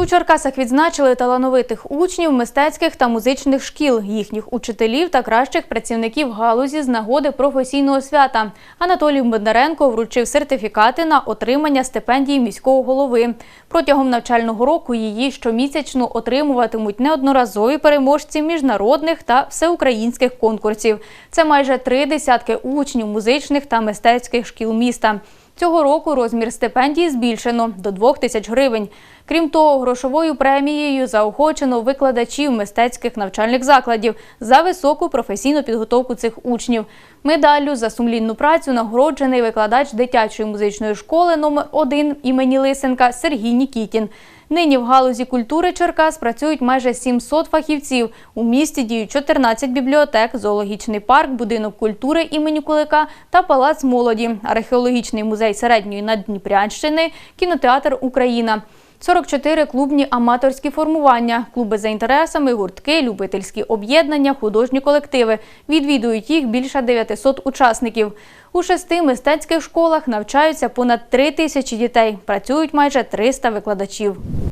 У Черкасах відзначили талановитих учнів мистецьких та музичних шкіл, їхніх учителів та кращих працівників галузі з нагоди професійного свята. Анатолій Бондаренко вручив сертифікати на отримання стипендії міського голови. Протягом навчального року її щомісячно отримуватимуть неодноразові переможці міжнародних та всеукраїнських конкурсів. Це майже три десятки учнів музичних та мистецьких шкіл міста. Цього року розмір стипендії збільшено до 2 тисяч гривень. Крім того, грошовою премією заохочено викладачів мистецьких навчальних закладів за високу професійну підготовку цих учнів. Медаллю за сумлінну працю нагороджений викладач дитячої музичної школи номер 1 імені Лисенка Сергій Нікітін. Нині в галузі культури Черкас працюють майже 700 фахівців. У місті діють 14 бібліотек, зоологічний парк, будинок культури імені Кулика та палац молоді, археологічний музей середньої Наддніпрянщини, кінотеатр Україна. 44 клубні аматорські формування, клуби за інтересами, гуртки, любительські об'єднання, художні колективи. Відвідують їх більше 900 учасників. У шести мистецьких школах навчаються понад 3 тисячі дітей. Працюють майже 300 викладачів.